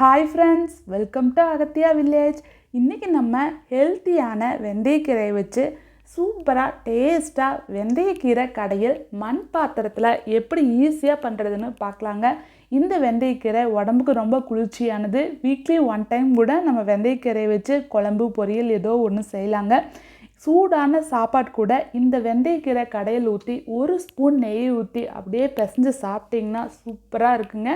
Hi friends welcome to Agathiya village இன்றைக்கி நம்ம ஹெல்த்தியான வெந்தயக்கீரையை வச்சு சூப்பராக டேஸ்ட்டாக வெந்தயக்கீரை கடையில் மண் பாத்திரத்தில் எப்படி ஈஸியாக பண்ணுறதுன்னு பார்க்கலாங்க. இந்த வெந்தயக்கீரை உடம்புக்கு ரொம்ப குளிர்ச்சியானது. வீக்லி ஒன் டைம் கூட நம்ம வெந்தயக்கீரையை வச்சு குழம்பு பொரியல் ஏதோ ஒன்று செய்யலாங்க. சூடான சாப்பாடு கூட இந்த வெந்தயக்கீரை கடையில் ஊற்றி ஒரு ஸ்பூன் நெய் ஊற்றி அப்படியே பிசைஞ்சு சாப்பிட்டிங்கன்னா சூப்பராக இருக்குங்க.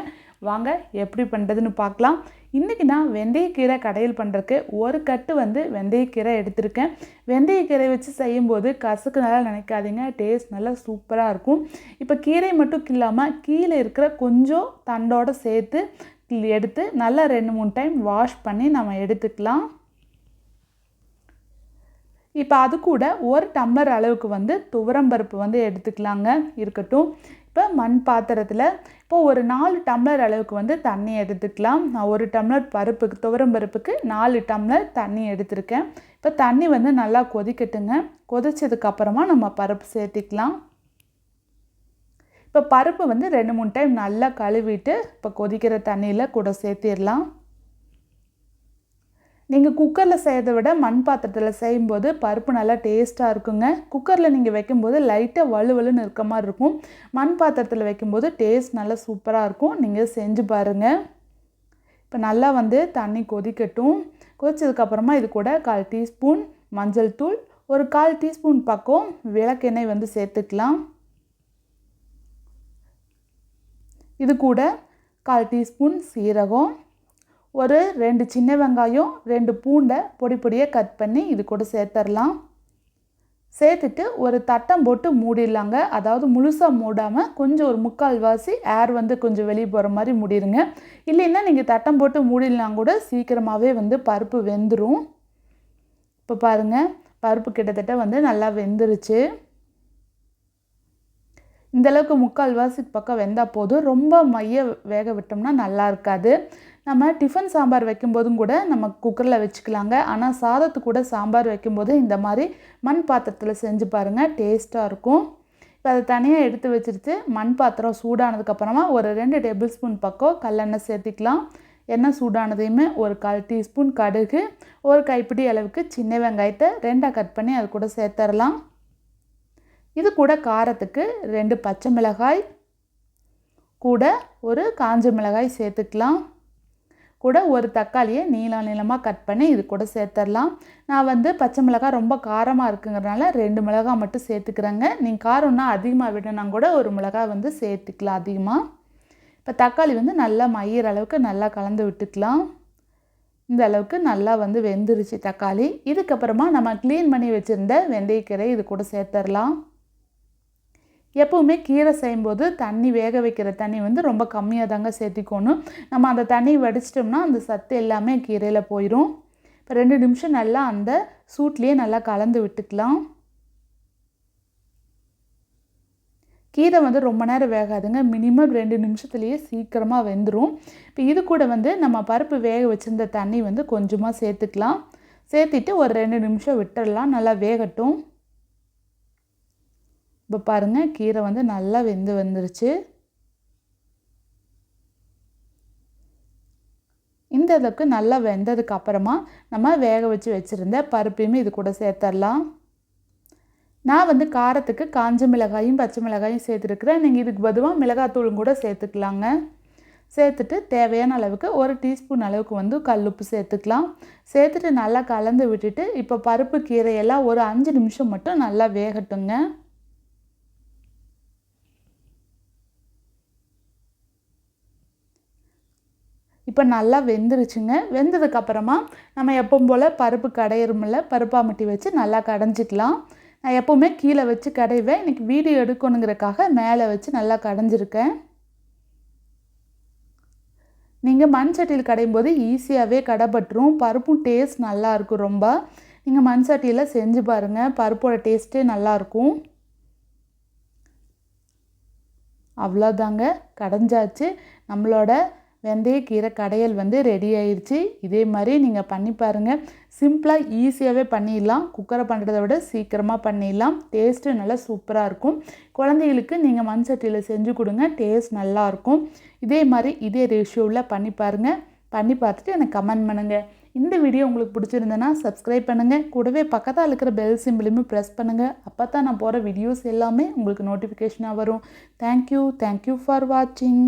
வாங்க எப்படி பண்ணுறதுன்னு பார்க்கலாம். இன்றைக்கி நான் வெந்தயக்கீரை கடையில் பண்ணுறதுக்கு ஒரு கட்டு வந்து வெந்தயக்கீரை எடுத்திருக்கேன். வெந்தயக்கீரை வச்சு செய்யும்போது கசுக்கு நல்லா நினைக்காதீங்க டேஸ்ட் நல்லா சூப்பராக இருக்கும். இப்போ கீரை மட்டும் இல்லாமல் கீழே இருக்கிற கொஞ்சம் தண்டோடு சேர்த்து எடுத்து நல்லா ரெண்டு மூணு டைம் வாஷ் பண்ணி நம்ம எடுத்துக்கலாம். இப்போ அது கூட ஒரு டம்ளர் அளவுக்கு வந்து துவரம்பருப்பு வந்து எடுத்துக்கலாங்க. இருக்கட்டும். இப்போ மண் பாத்திரத்தில் இப்போ ஒரு நாலு டம்ளர் அளவுக்கு வந்து தண்ணி எடுத்துக்கலாம். நான் ஒரு டம்ளர் பருப்புக்கு துவரம்பருப்புக்கு நாலு டம்ளர் தண்ணி எடுத்திருக்கேன். இப்போ தண்ணி வந்து நல்லா கொதிக்கட்டுங்க. கொதிச்சதுக்கப்புறமா நம்ம பருப்பு சேர்த்திக்கலாம். இப்போ பருப்பு வந்து ரெண்டு மூணு டைம் நல்லா கழுவிட்டு இப்போ கொதிக்கிற தண்ணியில் கூட சேர்த்திடலாம். நீங்கள் குக்கரில் செய்கிறத விட மண் பாத்திரத்தில் செய்யும்போது பருப்பு நல்லா டேஸ்ட்டாக இருக்குங்க. குக்கரில் நீங்கள் வைக்கும்போது லைட்டாக வலுவலுன்னு இருக்க மாதிரி இருக்கும். மண் பாத்திரத்தில் வைக்கும்போது டேஸ்ட் நல்லா சூப்பராக இருக்கும். நீங்கள் செஞ்சு பாருங்கள் இப்போ நல்லா வந்து தண்ணி கொதிக்கட்டும். கொதிச்சதுக்கப்புறமா இது கூட கால் டீஸ்பூன் மஞ்சள் தூள் ஒரு கால் டீஸ்பூன் பக்கம் விளக்கெண்ணெய் வந்து சேர்த்துக்கலாம். இது கூட கால் டீஸ்பூன் சீரகம் ஒரு ரெண்டு சின்ன வெங்காயம் ரெண்டு பூண்டை பொடி பொடியாக கட் பண்ணி இது கூட சேர்த்துடலாம் சேர்த்துட்டு ஒரு தட்டம் போட்டு மூடிடலாங்க. அதாவது முழுசாக மூடாமல் கொஞ்சம் ஒரு முக்கால் வாசி ஏர் வந்து கொஞ்சம் வெளியே போகிற மாதிரி மூடிடுங்க. இல்லைன்னா நீங்கள் தட்டம் போட்டு மூடிடலாம் கூட சீக்கிரமாகவே வந்து பருப்பு வெந்துடும் இப்போ பாருங்கள் பருப்பு கிட்டத்தட்ட வந்து நல்லா வெந்துருச்சு. இந்தளவுக்கு முக்கால் வாசிக்கு பக்கம் வெந்தால் போதும். ரொம்ப மைய வேக விட்டோம்னா நல்லா இருக்காது. நம்ம டிஃபன் சாம்பார் வைக்கும்போதும் கூட நம்ம குக்கரில் வச்சுக்கலாங்க. ஆனால் சாதத்து கூட சாம்பார் வைக்கும்போது இந்த மாதிரி மண் பாத்திரத்தில் செஞ்சு பாருங்கள் டேஸ்ட்டாக இருக்கும். இப்போ அதை தனியாக எடுத்து வச்சுட்டு மண் பாத்திரம் சூடானதுக்கப்புறமா ஒரு ரெண்டு டேபிள் ஸ்பூன் பக்கம் கல்லெண்ணெய் சேர்த்திக்கலாம். எண்ணெய் சூடானதையுமே ஒரு கால் டீஸ்பூன் கடுகு ஒரு கைப்பிடி அளவுக்கு சின்ன வெங்காயத்தை ரெண்டாக கட் பண்ணி அது கூட சேர்த்துடலாம் இது கூட காரத்துக்கு ரெண்டு பச்சை மிளகாய் கூட ஒரு காஞ்ச மிளகாய் சேர்த்துக்கலாம். கூட ஒரு தக்காளியை நீளம் நீளமாக கட் பண்ணி இது கூட சேர்த்துடலாம் நான் வந்து பச்சை மிளகாய் ரொம்ப காரமாக இருக்குங்கிறனால ரெண்டு மிளகாய் மட்டும் சேர்த்துக்கிறேங்க. நீங்கள் காரம்னா அதிகமாக விடனா கூட ஒரு மிளகாய் வந்து சேர்த்துக்கலாம் அதிகமாக இப்போ தக்காளி வந்து நல்லா மையிற அளவுக்கு நல்லா கலந்து விட்டுக்கலாம். இந்த அளவுக்கு நல்லா வந்து வெந்துருச்சு தக்காளி. இதுக்கப்புறமா நம்ம க்ளீன் பண்ணி வச்சுருந்த வெந்தயக்கீரை இது கூட சேர்த்துடலாம் எப்போவுமே கீரை செய்யும்போது தண்ணி வேக வைக்கிற தண்ணி வந்து ரொம்ப கம்மியாக தாங்க சேர்த்திக்கணும். நம்ம அந்த தண்ணி வடிச்சிட்டோம்னா அந்த சத்து எல்லாமே கீரையில் போயிடும் இப்போ ரெண்டு நிமிஷம் நல்லா அந்த சூட்லேயே நல்லா கலந்து விட்டுக்கலாம். கீரை வந்து ரொம்ப நேரம் வேகாதுங்க. மினிமம் ரெண்டு நிமிஷத்துலேயே சீக்கிரமாக வெந்துடும் இப்போ இது கூட வந்து நம்ம பருப்பு வேக வச்சுருந்த தண்ணி வந்து கொஞ்சமாக சேர்த்துக்கலாம். சேர்த்துட்டு ஒரு ரெண்டு நிமிஷம் விட்டுடலாம் நல்லா வேகட்டும். இப்போ பாருங்கள் கீரை வந்து நல்லா வெந்து வந்துருச்சு. இந்த அளவுக்கு நல்லா வெந்ததுக்கு அப்புறமா நம்ம வேக வச்சு வச்சுருந்த பருப்பையுமே இது கூட சேர்த்துடலாம் நான் வந்து காரத்துக்கு காஞ்ச மிளகாயும் பச்சை மிளகாயும் சேர்த்துருக்குறேன். நீங்கள் இதுக்கு பதுவாக மிளகாத்தூளும் கூட சேர்த்துக்கலாங்க. சேர்த்துட்டு தேவையான அளவுக்கு ஒரு டீஸ்பூன் அளவுக்கு வந்து கல் உப்பு சேர்த்துக்கலாம். சேர்த்துட்டு நல்லா கலந்து விட்டுட்டு இப்போ பருப்பு கீரையெல்லாம் ஒரு அஞ்சு நிமிஷம் மட்டும் நல்லா வேகட்டுங்க. இப்போ நல்லா வெந்துருச்சுங்க. வெந்ததுக்கப்புறமா நம்ம எப்பவும் போல் பருப்பு கடையிறமில்ல பருப்பாமட்டி வச்சு நல்லா கடைஞ்சிக்கலாம். நான் எப்போவுமே கீழே வச்சு கடைவேன். இன்றைக்கி வீடியோ எடுக்கணுங்கிறக்காக மேலே வச்சு நல்லா கடைஞ்சிருக்கேன். நீங்கள் மண் சட்டியில் கடையும் போது ஈஸியாகவே கடைப்பட்டுரும் பருப்பும் டேஸ்ட் நல்லாயிருக்கும் ரொம்ப. நீங்கள் மண் சட்டியில் செஞ்சு பாருங்கள் பருப்போட டேஸ்ட்டே நல்லாயிருக்கும் அவ்வளோதாங்க கடைஞ்சாச்சு. நம்மளோட வெந்தயக்கீரை கடையல் வந்து ரெடி ஆயிடுச்சு இதே மாதிரி நீங்கள் பண்ணி பாருங்கள் சிம்பிளாக ஈஸியாகவே பண்ணிடலாம். குக்கரை பண்ணுறதை விட சீக்கிரமாக பண்ணிடலாம். டேஸ்ட்டு நல்லா சூப்பராக இருக்கும். குழந்தைகளுக்கு நீங்கள் மண் சட்டியில் செஞ்சு கொடுங்க. டேஸ்ட் நல்லாயிருக்கும் இதே மாதிரி இதே ரேஷியோவில் பண்ணி பாருங்கள் பண்ணி பார்த்துட்டு எனக்கு கமெண்ட் பண்ணுங்கள் இந்த வீடியோ உங்களுக்கு பிடிச்சிருந்தனா சப்ஸ்கிரைப் பண்ணுங்கள் கூடவே பக்கத்தில் இருக்கிற பெல் சிம்பிளுமே ப்ரெஸ் பண்ணுங்கள் அப்போ தான் நான் போகிற வீடியோஸ் எல்லாமே உங்களுக்கு நோட்டிஃபிகேஷனாக வரும். தேங்க்யூ தேங்க்யூ ஃபார் வாட்சிங்